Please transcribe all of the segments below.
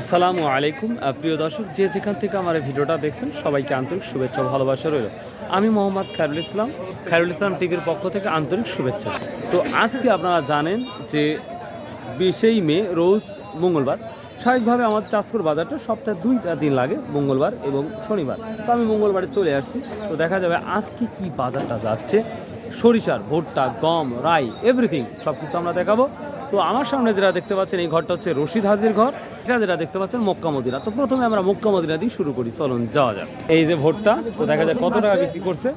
আসসালামু আলাইকুম প্রিয় দর্শক, যে যেখান থেকে আমার ভিডিওটা দেখছেন, সবাইকে আন্তরিক শুভেচ্ছা ভালোবাসা রইল। আমি মোহাম্মদ খায়রুল ইসলাম খায়রুল ইসলাম টিভির পক্ষ থেকে আন্তরিক শুভেচ্ছা। তো আজকে আপনারা জানেন যে বিশেই মে, রোজ মঙ্গলবার। স্বাভাবিকভাবে আমার চাষকর বাজারটা সপ্তাহে দুইটা দিন লাগে, মঙ্গলবার এবং শনিবার। তো আমি মঙ্গলবারে চলে আসছি। তো দেখা যাবে আজকে কি বাজারটা যাচ্ছে। সরিষার ভুট্টা, গম, রাই এভরিথিং সব কিছু আমরা দেখাবো। তো আমার সামনে যারা দেখতে পাচ্ছেন, এই ঘরটা হচ্ছে রশিদ হাজির ঘর। এটা যেটা দেখতে পাচ্ছেন মক্কা মদিনা। তো প্রথমে আমরা মক্কা মদিনা দিয়ে শুরু করি চলুন যাওয়া যাক। এই যে ভোটটা তো দেখা যায় কত টাকা বিক্রি করছে।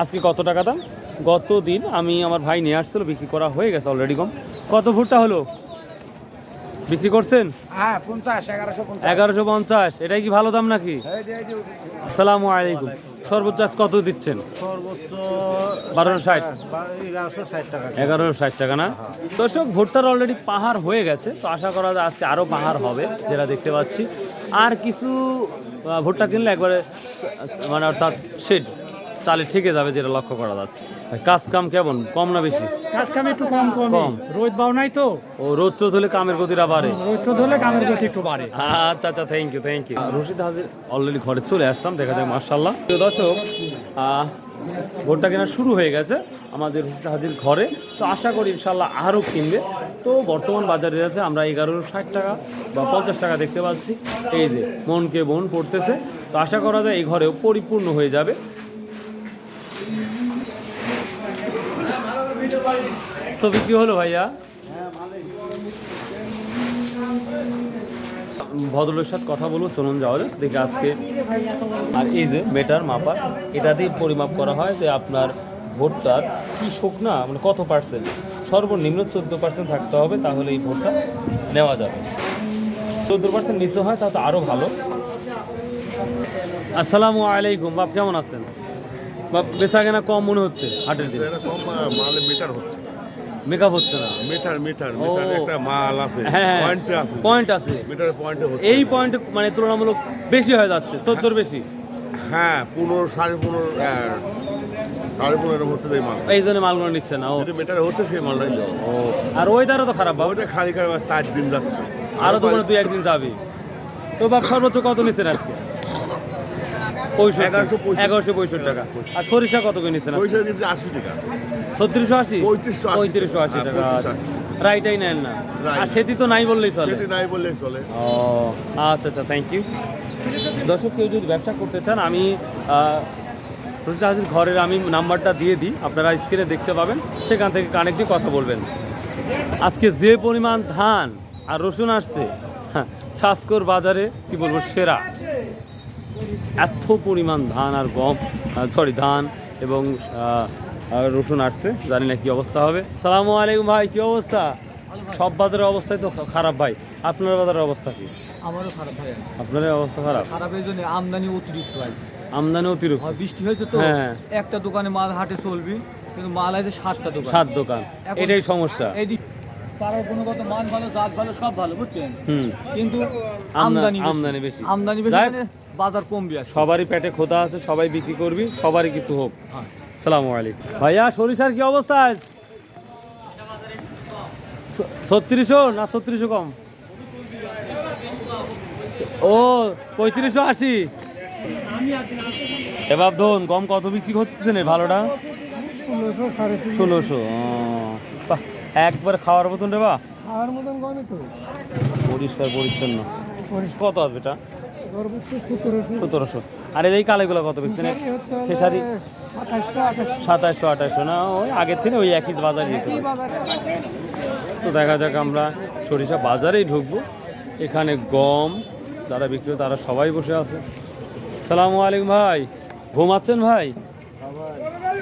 আজকে কত টাকা দাম? গত দিন আমি আমার ভাই নিয়ে আসছিল বিক্রি করা হয়ে গেছে অলরেডি কম কত ভোটটা হলো? বিক্রি করছেন? হ্যাঁ এগারোশো পঞ্চাশ। এটাই কি ভালো দাম নাকি? আসসালামু আলাইকুম। সর্বোচ্চ আজ কত দিচ্ছেন? সর্বোচ্চ বারোশো ষাট এগারোশো ষাট টাকা। না? দর্শক ভুট্টার অলরেডি পাহাড় হয়ে গেছে তো আশা করা যায় আজকে আরও পাহাড় হবে যেটা দেখতে পাচ্ছি। আর কিছু ভুট্টা কিনলে একবারে মানে অর্থাৎ শেড চালে ঠেকে যাবে যেটা লক্ষ্য করা যাচ্ছে। কাজ কাম কেমন? কম না বেশি? কাজ কাম একটু কম কম কম। রোদ বাও নাই তো? ও রোদ চোদ হলে কামের গতিটা বাড়ে। রোদ তো ধরলে কামের গতি একটু বাড়ে। আচ্ছা আচ্ছা thank you thank you Rashid হাজির অলরেডি ঘরে চলে আসলাম দেখা যায় মার্শাল্লাহ প্রিয় দর্শক ভোটটা কেনা শুরু হয়ে গেছে আমাদের রশিদ হাজির ঘরে। তো আশা করি ইনশাল্লাহ আরও কিনবে। তো বর্তমান বাজারে আছে আমরা এগারোশো ষাট টাকা বা পঞ্চাশ টাকা দেখতে পাচ্ছি। এই যে মনকে মন পড়তেছে। তো আশা করা যায় এই ঘরেও পরিপূর্ণ হয়ে যাবে। তো বিক্রি হলো ভাইয়া? ভদ্রলোকের সাথে কথা বলব, চলুন যাওয়া যাক। দেখি আজকে আর এই যে মেটার মাপা এটা দিয়ে পরিমাপ করা হয় যে আপনার ভোটটার কি শোক না মানে কত পার্সেন্ট সর্বনিম্ন চোদ্দ পার্সেন্ট থাকতে হবে, তাহলে এই ভোটটা নেওয়া যাবে। চোদ্দ পার্সেন্ট নিচে হয়, তাহলে আরও ভালো। আসসালামু আলাইকুম, বাপ কেমন আছেন? বাপ বেচা কেনা কম মনে হচ্ছে হাটের দিন। কম মালে মিটার হচ্ছে। মেকআপ হচ্ছে না। মিটার মিটার মিটার একটা মাল আছে হ্যাঁ পয়েন্টে আছে। পয়েন্ট আছে। মিটারের পয়েন্টে হচ্ছে। এই পয়েন্ট মানে তুলনামূলক বেশি হয়ে যাচ্ছে চোদ্দোর বেশি। হ্যাঁ পনেরো সাড়ে পনেরো সাড়ে পনেরো হচ্ছে এই মাল। এই জন্য মালগুলো নিচ্ছে না ও। হচ্ছে সেই মালটাই ও আর ওয়েদারও তো খারাপ খালি চার দিন যাচ্ছে। আরও তো মনে হয় দুই একদিন যাবে। তো বাপ সর্বোচ্চ কত নিচ্ছেন আজকে? এগারোশো পঁয়ষট্টি। টাকা। আর সরিষা কত করে নিচ্ছেন আশি টাকা। ছত্রিশশো আশি? পঁয়ত্রিশশো আশি। টাকা। রাইটাই নেন না। আর সেটি তো নাই বললেই চলে। নাই বললেই চলে। ও আচ্ছা আচ্ছা থ্যাংক ইউ দর্শক কেউ যদি ব্যবসা করতে চান আমি রশিদ হাজির ঘরের আমি নাম্বারটা দিয়ে দিই। আপনারা স্ক্রিনে দেখতে পাবেন। সেখান থেকে কানেক্টে কথা বলবেন। আজকে যে পরিমাণ ধান আর রসুন আসছে হ্যাঁ ছাসকর বাজারে কি বলব সেরা। এত পরিমাণ ধান আর গম সরি ধান এবং রসুন আসছে জানি না কি অবস্থা হবে। সালাম আলাইকুম ভাই কি অবস্থা? সব বাজারের অবস্থাই তো খারাপ ভাই। আপনার বাজারের অবস্থা কি? আমারও খারাপ আপনার অবস্থা খারাপ? খারাপ এই জন্য আমদানি অতিরিক্ত হয় আমদানি অতিরিক্ত? বৃষ্টি হয়েছে তো হ্যাঁ। একটা দোকানে মাল হাটে চলবি কিন্তু মাল আছে সাতটা দোকান। সাত দোকান এটাই সমস্যা। এই তারাও গুণগত মান ভালো জাত ভালো সব ভালো বুঝছেন? কিন্তু আমদানি আমদানি বেশি। আমদানি বেশি। বাজার কমবি সবারই পেটে খোদা আছে সবাই বিক্রি করবি সবারই কিছু হোক। হ্যাঁ। সালামু আলাইকুম। ভাইয়া সরিষার কি অবস্থা আজ? ছত্রিশশো না ছত্রিশশো কম? ও পঁয়ত্রিশশো আশি। এবার ধন কম কত বিক্রি করতেছেন ভালোটা? ষোলোশো একবার খাওয়ার মতন রে বা খাওয়ার মতন কমই তো। পরিষ্কার পরিচ্ছন্ন। কত আসবে এটা? সতেরোশো। আর এই কালেগুলো কত বিকছেন খেসারি সাতাশশো আঠাশশো না ওই আগের থেকে ওই একই বাজারই। তো দেখা যাক আমরা সরিষা বাজারেই ঢুকবো। এখানে গম যারা বিক্রি তারা সবাই বসে আছে। সালামু আলাইকুম ভাই। ঘুমাচ্ছেন ভাই?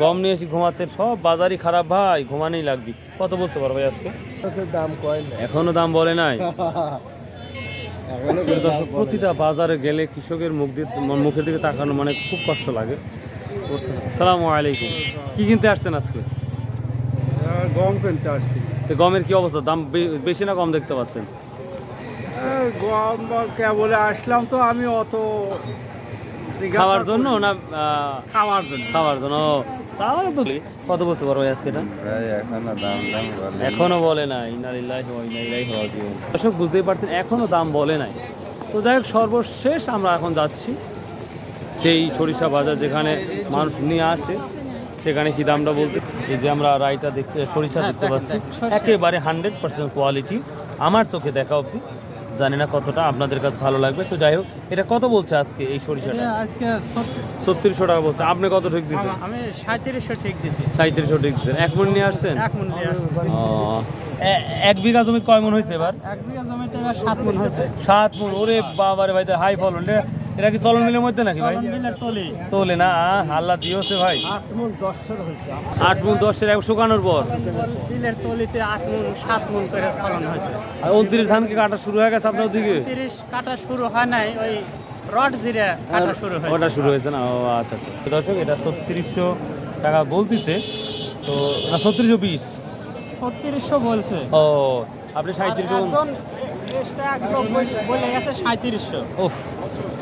গম নিয়ে এসে ঘুমাচ্ছেন। সব বাজারই খারাপ ভাই। ঘুমানেই লাগবি। কত বলছো বড় ভাই আজকে? দাম কয় এখনও দাম বলে নাই? প্রতিটা বাজারে গেলে কৃষকের মুখ দিয়ে মুখের দিকে তাকানো মানে খুব কষ্ট লাগে। সালামু আলাইকুম। কি কিনতে আসছেন আজকে? গম কিনতে আসছি। তো গমের কি অবস্থা? দাম বেশি না কম দেখতে পাচ্ছেন? গম কেবলে আসলাম তো আমি অত খাওয়ার জন্য না খাওয়ার জন্য। খাওয়ার জন্য? তাহলে তো কত বলতে পারব আজকে এটা? এখনও দাম দাম বলে। এখনও বলে নাই। দর্শক বুঝতেই পারছেন এখনও দাম বলে নাই। তো যাই হোক সর্বশেষ আমরা এখন যাচ্ছি সেই সরিষা বাজার যেখানে মানুষ নিয়ে আসে। সেখানে কি দামটা বলতে? এই যে আমরা রাইটা দেখতে সরিষা দেখতে পাচ্ছি। একেবারে হান্ড্রেড পার্সেন্ট কোয়ালিটি আমার চোখে দেখা অবধি। জানি না কতটা আপনাদের কাছে ভালো লাগবে। তো যাই হোক এটা কত বলছে আজকে এই সরিষাটা? আজকে টাকা বলছে। আপনি কত ঠিক দিচ্ছেন আমি সাঁত্রিশশো ঠিক দিচ্ছি সাঁত্রিশশো ঠিক দিচ্ছেন এক মন নিয়ে আসছেন? এক মন নিয়ে এক বিঘা জমি কয় মন হয়েছে এবার? এক বিঘা জমিতে এবার সাত মন হয়েছে। সাত মন। ওরে বাবারে ভাই হাই ফলন এটা- কি চলন মিলের মধ্যে নাকি ভাই? তলি। তোলে না? আহ, আল্লাহ দিয়েছে ভাই। আট মন দশের এক শুকানোর পর। বিলের তলিতে আট মন সাত মন করে ফলন হয়েছে। আর উনত্রিশ ধান কি কাটা শুরু হয়ে গেছে আপনার তিরিশ কাটা শুরু হয় নাই ওই রড জিরে কাটা শুরু হয়েছে। ওটা শুরু হয়েছে না? ও আচ্ছা আচ্ছা। দর্শক এটা ছত্রিশশো টাকা বলতেছে। তো না ছত্রিশশো বিশ? ছত্রিশশো বলছে। ও আপনি সাঁত্রিশশো বলে- গেছে সাঁত্রিশশো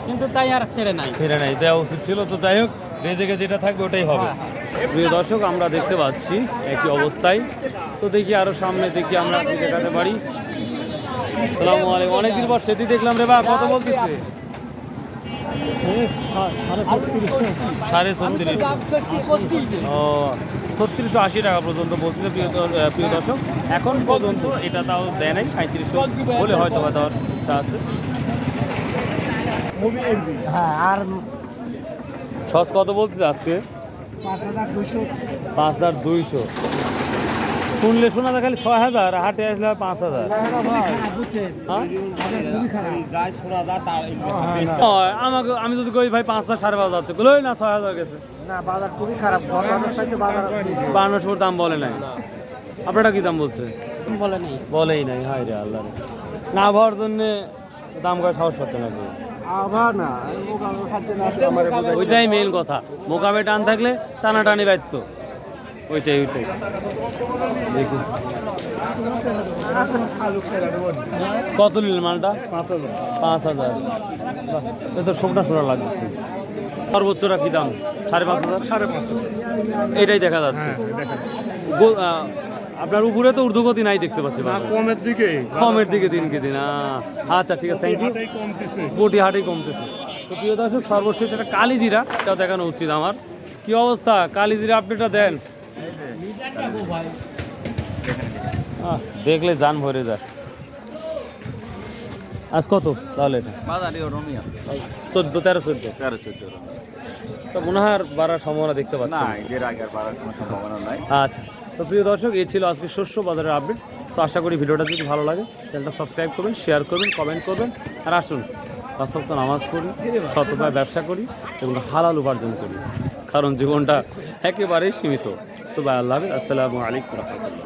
কিন্তু তাই আর ফেরে নাই। ফিরে নাই দেওয়া উচিত ছিল। তো যাই হোক রেজেকে যেটা থাকবে ওটাই হবে। হ্যাঁ, প্রিয় দর্শক আমরা দেখতে পাচ্ছি একই অবস্থায়। তো দেখি আরও সামনে দেখি আমরা কি দেখাতে পারি। সালাম আলাইকুম। অনেকদিন পর সেটি দেখলাম রে বা কত বলতেছে? সাড়ে ছত্রিশ। ও ছত্রিশশো আশি টাকা পর্যন্ত বলতেছে প্রিয় প্রিয় দর্শক। এখন পর্যন্ত এটা তাও দেয় নাই সাঁত্রিশশো বলে হয়তো বা দেওয়ার ইচ্ছা আছে। হ্যাঁ আর সস কত বলতেছে আজকে? পাঁচ হাজার দুইশো। শুনলে শোনা যায় খালি ছয় হাজার হাটে আসলে হয় পাঁচ হাজার। হ্যাঁ? আমাকে আমি যদি কই ভাই পাঁচ হাজার সাড়ে পাঁচ হাজার কই না ছয় হাজার গেছে। না বাজার খুবই খারাপ। গতকালের সাথে বাজার বান্নশো দাম বলে নাই। আপনারা কি দাম বলছে? বলে নেই। বলেই নাই হাই রে। আল্লাহ না ভাবার জন্য দাম করে সাহস পাচ্ছে না ওইটাই মেন কথা। মোকামে টান থাকলে টানাটানি ব্যর্থ। ওইটাই ওইটাই। দেখি কত নিলেন মালটা? পাঁচ হাজার। পাঁচ তো শোকনা শোনা লাগছে। সর্বোচ্চটা কি দাম? সাড়ে পাঁচ হাজার? সাড়ে পাঁচ এটাই দেখা যাচ্ছে। গো- আহ, আপনার উপরে তো ঊর্ধ্বগতি নাই দেখতে পাচ্ছি না কমের দিকে। কমের দিকে দিনকে দিন আহ, আচ্ছা ঠিক আছে থ্যাংক ইউ বটি হাটেই কমতেছে। তো প্রিয় দর্শক সর্বশেষ একটা কালিজিরা এটা দেখানো উচিত আমার। কি অবস্থা? কালিজিরা আপডেটটা দেন। আহ, দেখলে জান ভরে যায়। আজ কত তাহলে এটা? চোদ্দ তেরো চোদ্দ। তেরো চোদ্দ তো মনে হয় আর বাড়ার সম্ভাবনা দেখতে পাচ্ছি না না। এদের আগে আর বাড়ার কোনো সম্ভাবনা নাই। আচ্ছা। তো প্রিয় দর্শক, এই ছিল আজকে শস্য বাজারের আপডেট তো আশা করি ভিডিওটা যদি ভালো লাগে চ্যানেলটা সাবস্ক্রাইব করবেন শেয়ার করবেন কমেন্ট করবেন, আর আসুন, পাঁচ সপ্তাহ নামাজ পড়ি সততায় ব্যবসা করি এবং হালাল উপার্জন করি। কারণ জীবনটা একেবারেই সীমিত। সুবাই আল্লাহ। আসসালামু আলাইকুম রহমতুল্লাহ।